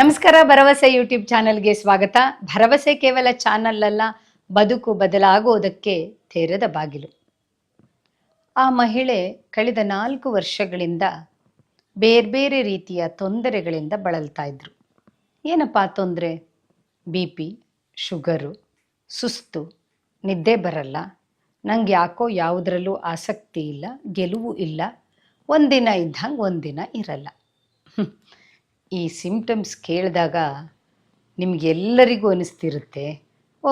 ನಮಸ್ಕಾರ, ಭರವಸೆ ಯೂಟ್ಯೂಬ್ ಚಾನೆಲ್ಗೆ ಸ್ವಾಗತ. ಭರವಸೆ ಕೇವಲ ಚಾನಲ್ ಅಲ್ಲ, ಬದುಕು ಬದಲಾಗುವುದಕ್ಕೆ ತೆರೆದ ಬಾಗಿಲು. ಆ ಮಹಿಳೆ ಕಳೆದ ನಾಲ್ಕು ವರ್ಷಗಳಿಂದ ಬೇರೆ ಬೇರೆ ರೀತಿಯ ತೊಂದರೆಗಳಿಂದ ಬಳಲ್ತಾ ಇದ್ರು. ಏನಪ್ಪ ತೊಂದರೆ? ಬಿ ಪಿ, ಶುಗರು, ಸುಸ್ತು, ನಿದ್ದೆ ಬರಲ್ಲ, ನಂಗೆ ಯಾಕೋ ಯಾವುದರಲ್ಲೂ ಆಸಕ್ತಿ ಇಲ್ಲ, ಗೆಲುವು ಇಲ್ಲ, ಒಂದಿನ ಇದ್ದಂಗೆ ಒಂದಿನ ಇರಲ್ಲ. ಈ ಸಿಂಪ್ಟಮ್ಸ್ ಕೇಳಿದಾಗ ನಿಮಗೆಲ್ಲರಿಗೂ ಅನಿಸ್ತಿರುತ್ತೆ, ಓ,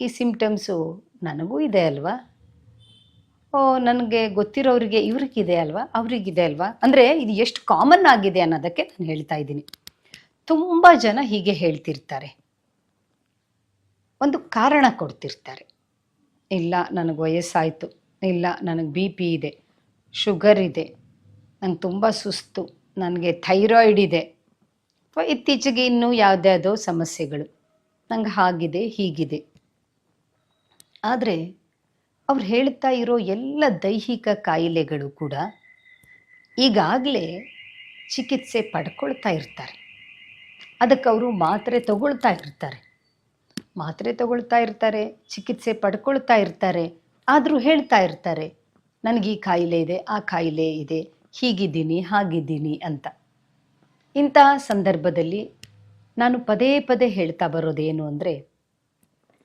ಈ ಸಿಂಪ್ಟಮ್ಸು ನನಗೂ ಇದೆ ಅಲ್ವಾ? ಓ, ನನಗೆ ಗೊತ್ತಿರೋರಿಗೆ ಇವ್ರಿಗಿದೆ ಅಲ್ವಾ? ಅವ್ರಿಗಿದೆ ಅಲ್ವಾ? ಅಂದರೆ ಇದು ಎಷ್ಟು ಕಾಮನ್ ಆಗಿದೆ ಅನ್ನೋದಕ್ಕೆ ನಾನು ಹೇಳ್ತಾ ಇದ್ದೀನಿ. ತುಂಬ ಜನ ಹೀಗೆ ಹೇಳ್ತಿರ್ತಾರೆ. ಒಂದು ಕಾರಣ ಕೊಡ್ತಿರ್ತಾರೆ. ಇಲ್ಲ, ನನಗೆ ವಯಸ್ಸಾಯಿತು. ಇಲ್ಲ, ನನಗೆ ಬಿ ಪಿ ಇದೆ. ಶುಗರ್ ಇದೆ. ನಂಗೆ ತುಂಬ ಸುಸ್ತು. ನನಗೆ ಥೈರಾಯ್ಡ್ ಇದೆ. ಇತ್ತೀಚೆಗೆ ಇನ್ನೂ ಯಾವುದ್ಯಾವುದೋ ಸಮಸ್ಯೆಗಳು. ನಂಗೆ ಹಾಗಿದೆ, ಹೀಗಿದೆ. ಆದರೆ ಅವ್ರು ಹೇಳ್ತಾ ಇರೋ ಎಲ್ಲ ದೈಹಿಕ ಕಾಯಿಲೆಗಳು ಕೂಡ ಈಗಾಗಲೇ ಚಿಕಿತ್ಸೆ ಪಡ್ಕೊಳ್ತಾ ಇರ್ತಾರೆ. ಅದಕ್ಕೆ ಅವರು ಮಾತ್ರೆ ತಗೊಳ್ತಾ ಇರ್ತಾರೆ. ಮಾತ್ರೆ ತಗೊಳ್ತಾ ಇರ್ತಾರೆ, ಚಿಕಿತ್ಸೆ ಪಡ್ಕೊಳ್ತಾ ಇರ್ತಾರೆ, ಆದರೂ ಹೇಳ್ತಾ ಇರ್ತಾರೆ, ನನಗೆ ಈ ಕಾಯಿಲೆ ಇದೆ, ಆ ಕಾಯಿಲೆ ಇದೆ ಹೀಗಿದ್ದೀನಿ, ಹಾಗಿದ್ದೀನಿ ಅಂತ. ಇಂತಹ ಸಂದರ್ಭದಲ್ಲಿ ನಾನು ಪದೇ ಪದೇ ಹೇಳ್ತಾ ಬರೋದೇನು ಅಂದರೆ,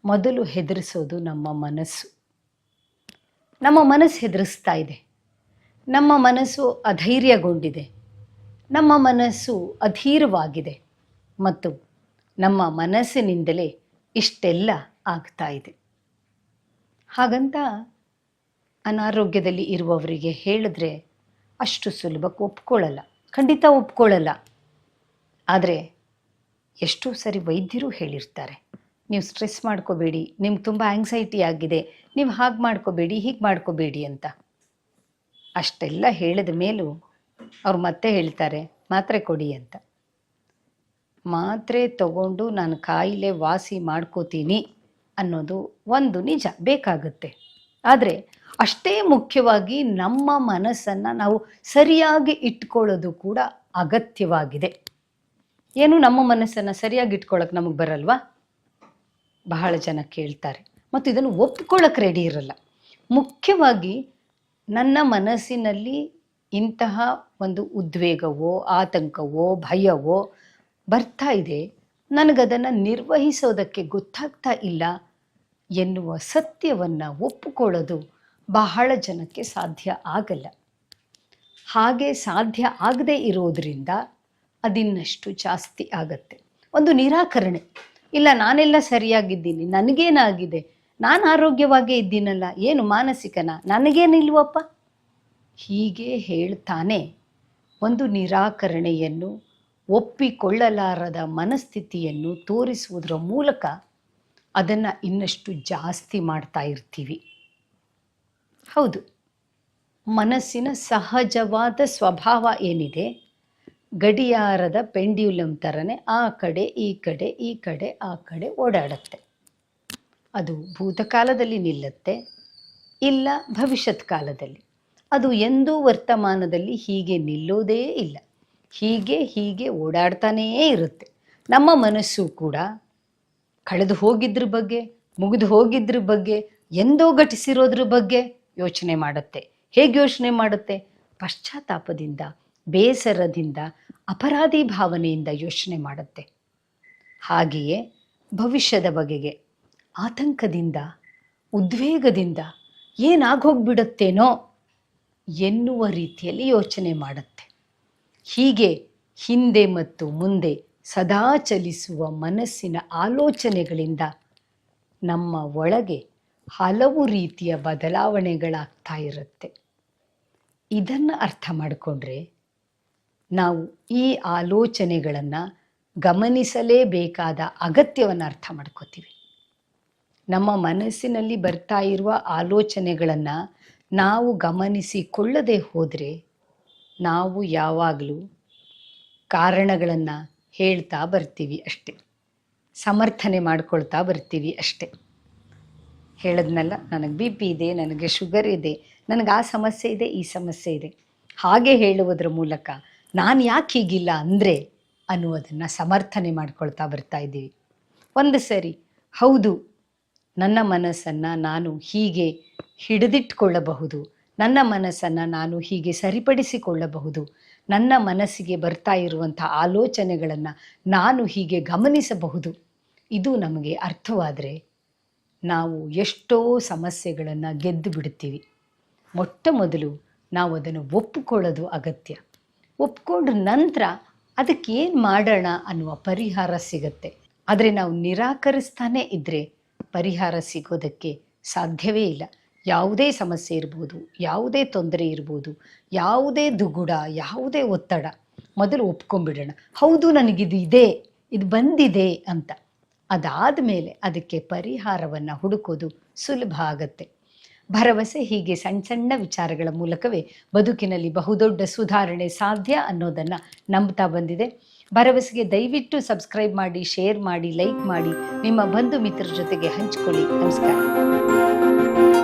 ಮೊದಲು ಹೆದರಿಸೋದು ನಮ್ಮ ಮನಸ್ಸು. ನಮ್ಮ ಮನಸ್ಸು ಹೆದರಿಸ್ತಾ ಇದೆ. ನಮ್ಮ ಮನಸ್ಸು ಅಧೈರ್ಯಗೊಂಡಿದೆ. ನಮ್ಮ ಮನಸ್ಸು ಅಧೀರವಾಗಿದೆ. ಮತ್ತು ನಮ್ಮ ಮನಸ್ಸಿನಿಂದಲೇ ಇಷ್ಟೆಲ್ಲ ಆಗ್ತಾ ಇದೆ. ಹಾಗಂತ ಅನಾರೋಗ್ಯದಲ್ಲಿ ಇರುವವರಿಗೆ ಹೇಳಿದ್ರೆ ಅಷ್ಟು ಸುಲಭಕ್ಕೆ ಒಪ್ಕೊಳ್ಳಲ್ಲ. ಖಂಡಿತ ಒಪ್ಕೊಳ್ಳಲ್ಲ. ಆದರೆ ಎಷ್ಟೋ ಸರಿ ವೈದ್ಯರು ಹೇಳಿರ್ತಾರೆ, ನೀವು ಸ್ಟ್ರೆಸ್ ಮಾಡ್ಕೋಬೇಡಿ, ನಿಮ್ಗೆ ತುಂಬ ಆಂಗ್ಸೈಟಿ ಆಗಿದೆ, ನೀವು ಹಾಗೆ ಮಾಡ್ಕೋಬೇಡಿ, ಹೀಗೆ ಮಾಡ್ಕೋಬೇಡಿ ಅಂತ. ಅಷ್ಟೆಲ್ಲ ಹೇಳಿದ ಮೇಲೂ ಅವ್ರು ಮತ್ತೆ ಹೇಳ್ತಾರೆ, ಮಾತ್ರೆ ಕೊಡಿ ಅಂತ. ಮಾತ್ರೆ ತಗೊಂಡು ನಾನು ಕಾಯಿಲೆ ವಾಸಿ ಮಾಡ್ಕೋತೀನಿ ಅನ್ನೋದು ಒಂದು ನಿಜ, ಬೇಕಾಗುತ್ತೆ. ಆದರೆ ಅಷ್ಟೇ ಮುಖ್ಯವಾಗಿ ನಮ್ಮ ಮನಸ್ಸನ್ನು ನಾವು ಸರಿಯಾಗಿ ಇಟ್ಕೊಳ್ಳೋದು ಕೂಡ ಅಗತ್ಯವಾಗಿದೆ. ಏನು ನಮ್ಮ ಮನಸ್ಸನ್ನು ಸರಿಯಾಗಿ ಇಟ್ಕೊಳ್ಳೋಕೆ ನಮಗೆ ಬರಲ್ವಾ? ಬಹಳ ಜನ ಕೇಳ್ತಾರೆ. ಮತ್ತು ಇದನ್ನು ಒಪ್ಕೊಳ್ಳೋಕೆ ರೆಡಿ ಇರಲ್ಲ. ಮುಖ್ಯವಾಗಿ ನನ್ನ ಮನಸ್ಸಿನಲ್ಲಿ ಇಂತಹ ಒಂದು ಉದ್ವೇಗವೋ, ಆತಂಕವೋ, ಭಯವೋ ಬರ್ತಾ ಇದೆ. ನನಗದನ್ನು ನಿರ್ವಹಿಸೋದಕ್ಕೆ ಗೊತ್ತಾಗ್ತಾ ಇಲ್ಲ ಎನ್ನುವ ಸತ್ಯವನ್ನು ಒಪ್ಪಿಕೊಳ್ಳೋದು ಬಹಳ ಜನಕ್ಕೆ ಸಾಧ್ಯ ಆಗಲ್ಲ. ಹಾಗೆ ಸಾಧ್ಯ ಆಗದೇ ಇರೋದರಿಂದ ಅದಿನ್ನಷ್ಟು ಜಾಸ್ತಿ ಆಗತ್ತೆ. ಒಂದು ನಿರಾಕರಣೆ. ಇಲ್ಲ, ನಾನೆಲ್ಲ ಸರಿಯಾಗಿದ್ದೀನಿ, ನನಗೇನಾಗಿದೆ? ನಾನು ಆರೋಗ್ಯವಾಗೇ ಇದ್ದೀನಲ್ಲ, ಏನು ಮಾನಸಿಕನ? ನನಗೇನಿಲ್ವಪ್ಪ? ಹೀಗೆ ಹೇಳ್ತಾನೆ ಒಂದು ನಿರಾಕರಣೆಯನ್ನು ಒಪ್ಪಿಕೊಳ್ಳಲಾರದ ಮನಸ್ಥಿತಿಯನ್ನು ತೋರಿಸುವುದರ ಮೂಲಕ ಅದನ್ನು ಇನ್ನಷ್ಟು ಜಾಸ್ತಿ ಮಾಡ್ತಾ ಇರ್ತೀವಿ. ಹೌದು. ಮನಸ್ಸಿನ ಸಹಜವಾದ ಸ್ವಭಾವ ಏನಿದೆ? ಗಡಿಯಾರದ ಪೆಂಡ್ಯುಲಮ್ ಥರನೇ ಆ ಕಡೆ, ಈ ಕಡೆ ಈ ಕಡೆ, ಆ ಕಡೆ ಓಡಾಡುತ್ತೆ. ಅದು ಭೂತಕಾಲದಲ್ಲಿ ನಿಲ್ಲುತ್ತೆ, ಇಲ್ಲ ಭವಿಷ್ಯತ್ ಕಾಲದಲ್ಲಿ. ಅದು ಎಂದೂ ವರ್ತಮಾನದಲ್ಲಿ ಹೀಗೆ ನಿಲ್ಲೋದೇ ಇಲ್ಲ. ಹೀಗೆ ಹೀಗೆ ಓಡಾಡ್ತಾನೇ ಇರುತ್ತೆ. ನಮ್ಮ ಮನಸ್ಸು ಕೂಡ ಕಳೆದು ಹೋಗಿದ್ರ ಬಗ್ಗೆ, ಮುಗಿದು ಹೋಗಿದ್ರ ಬಗ್ಗೆ, ಎಂದೋ ಘಟಿಸಿರೋದ್ರ ಬಗ್ಗೆ ಯೋಚನೆ ಮಾಡುತ್ತೆ. ಹೇಗೆ ಯೋಚನೆ ಮಾಡುತ್ತೆ? ಪಶ್ಚಾತ್ತಾಪದಿಂದ, ಬೇಸರದಿಂದ, ಅಪರಾಧಿ ಭಾವನೆಯಿಂದ ಯೋಚನೆ ಮಾಡುತ್ತೆ. ಹಾಗೆಯೇ ಭವಿಷ್ಯದ ಬಗೆಗೆ, ಆತಂಕದಿಂದ, ಉದ್ವೇಗದಿಂದ ಏನಾಗೋಗ್ಬಿಡುತ್ತೇನೋ ಎನ್ನುವ ರೀತಿಯಲ್ಲಿ ಯೋಚನೆ ಮಾಡುತ್ತೆ. ಹೀಗೆ ಹಿಂದೆ ಮತ್ತು ಮುಂದೆ ಸದಾ ಚಲಿಸುವ ಮನಸ್ಸಿನ ಆಲೋಚನೆಗಳಿಂದ ನಮ್ಮ ಒಳಗೆ ಹಲವು ರೀತಿಯ ಬದಲಾವಣೆಗಳಾಗ್ತಾ ಇರುತ್ತೆ. ಇದನ್ನು ಅರ್ಥ ಮಾಡಿಕೊಂಡ್ರೆ ನಾವು ಈ ಆಲೋಚನೆಗಳನ್ನು ಗಮನಿಸಲೇಬೇಕಾದ ಅಗತ್ಯವನ್ನು ಅರ್ಥ ಮಾಡ್ಕೋತೀವಿ. ನಮ್ಮ ಮನಸ್ಸಿನಲ್ಲಿ ಬರ್ತಾ ಇರುವ ಆಲೋಚನೆಗಳನ್ನು ನಾವು ಗಮನಿಸಿಕೊಳ್ಳದೆ ಹೋದರೆ ನಾವು ಯಾವಾಗಲೂ ಕಾರಣಗಳನ್ನು ಹೇಳ್ತಾ ಬರ್ತೀವಿ ಅಷ್ಟೆ. ಸಮರ್ಥನೆ ಮಾಡ್ಕೊಳ್ತಾ ಬರ್ತೀವಿ ಅಷ್ಟೆ. ಹೇಳದ್ನಲ್ಲ, ನನಗೆ ಬಿ ಪಿ ಇದೆ, ನನಗೆ ಶುಗರ್ ಇದೆ, ನನಗೆ ಆ ಸಮಸ್ಯೆ ಇದೆ, ಈ ಸಮಸ್ಯೆ ಇದೆ. ಹಾಗೆ ಹೇಳುವುದರ ಮೂಲಕ ನಾನು ಯಾಕೆ ಹೀಗಿಲ್ಲ ಅಂದರೆ ಅನ್ನುವುದನ್ನು ಸಮರ್ಥನೆ ಮಾಡ್ಕೊಳ್ತಾ ಬರ್ತಾ ಇದ್ದೀವಿ. ಒಂದು ಸರಿ, ಹೌದು, ನನ್ನ ಮನಸ್ಸನ್ನು ನಾನು ಹೀಗೆ ಹಿಡಿದಿಟ್ಕೊಳ್ಳಬಹುದು, ನನ್ನ ಮನಸ್ಸನ್ನು ನಾನು ಹೀಗೆ ಸರಿಪಡಿಸಿಕೊಳ್ಳಬಹುದು, ನನ್ನ ಮನಸ್ಸಿಗೆ ಬರ್ತಾ ಇರುವಂಥ ಆಲೋಚನೆಗಳನ್ನು ನಾನು ಹೀಗೆ ಗಮನಿಸಬಹುದು, ಇದು ನಮಗೆ ಅರ್ಥವಾದರೆ ನಾವು ಎಷ್ಟೋ ಸಮಸ್ಯೆಗಳನ್ನು ಗೆದ್ದು ಬಿಡ್ತೀವಿ. ಮೊಟ್ಟ ಮೊದಲು ನಾವು ಅದನ್ನು ಒಪ್ಪಿಕೊಳ್ಳೋದು ಅಗತ್ಯ. ಒಪ್ಕೊಂಡ ನಂತರ ಅದಕ್ಕೆ ಏನು ಮಾಡೋಣ ಅನ್ನುವ ಪರಿಹಾರ ಸಿಗತ್ತೆ. ಆದರೆ ನಾವು ನಿರಾಕರಿಸ್ತಾನೇ ಇದ್ದರೆ ಪರಿಹಾರ ಸಿಗೋದಕ್ಕೆ ಸಾಧ್ಯವೇ ಇಲ್ಲ. ಯಾವುದೇ ಸಮಸ್ಯೆ ಇರ್ಬೋದು, ಯಾವುದೇ ತೊಂದರೆ ಇರ್ಬೋದು, ಯಾವುದೇ ದುಗುಡ, ಯಾವುದೇ ಒತ್ತಡ ಮೊದಲು ಒಪ್ಕೊಂಡ್ಬಿಡೋಣ. ಹೌದು, ನನಗಿದು ಇದೆ, ಇದು ಬಂದಿದೆ ಅಂತ. ಅದಾದ ಮೇಲೆ ಅದಕ್ಕೆ ಪರಿಹಾರವನ್ನು ಹುಡುಕೋದು ಸುಲಭ ಆಗತ್ತೆ. ಭರವಸೆ ಹೀಗೆ ಸಣ್ಣ ಸಣ್ಣ ವಿಚಾರಗಳ ಮೂಲಕವೇ ಬದುಕಿನಲ್ಲಿ ಬಹುದೊಡ್ಡ ಸುಧಾರಣೆ ಸಾಧ್ಯ ಅನ್ನೋದನ್ನು ನಂಬ್ತಾ ಬಂದಿದೆ. ಭರವಸೆಗೆ ದಯವಿಟ್ಟು ಸಬ್ಸ್ಕ್ರೈಬ್ ಮಾಡಿ, ಶೇರ್ ಮಾಡಿ, ಲೈಕ್ ಮಾಡಿ, ನಿಮ್ಮ ಬಂಧು ಮಿತ್ರರ ಜೊತೆಗೆ ಹಂಚಿಕೊಳ್ಳಿ. ನಮಸ್ಕಾರ.